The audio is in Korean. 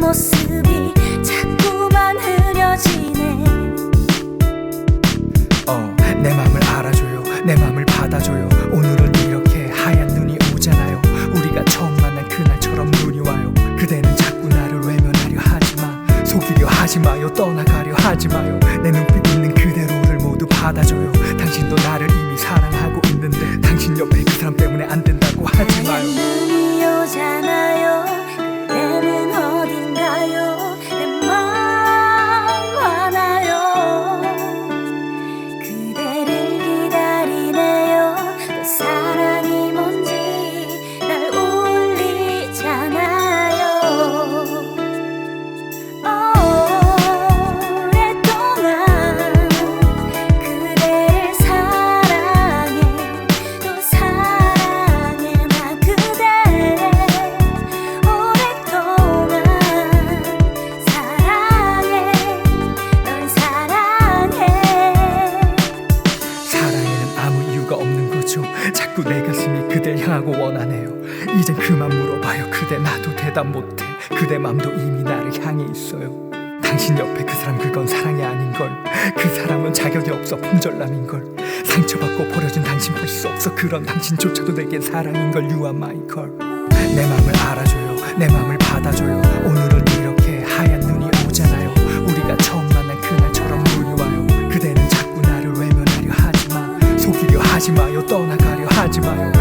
모습이 자꾸만 흐려지네. 어내 맘을 알아줘요. 내 맘을 받아줘요. 오늘은 이렇게 하얀 눈이 오잖아요. 우리가 처음 만난 그날처럼 눈이 와요. 그대는 자꾸 나를 외면하려 하지마. 속이려 하지마요. 떠나가려 하지마요. 내 눈빛 죠 자꾸 내 가슴이 그댈 향하고 원하네요. 이젠 그만 물어봐요. 그대 나도 대답 못해. 그대 맘도 이미 나를 향해 있어요. 당신 옆에 그 사람 그건 사랑이 아닌걸. 그 사람은 자격이 없어 품절남인걸. 상처받고 버려진 당신 볼 수 없어. 그런 당신조차도 내겐 사랑인걸. My girl. 내 맘을 알아줘요. 내 맘을 받아줘요 와요 그대는 자꾸 나를 외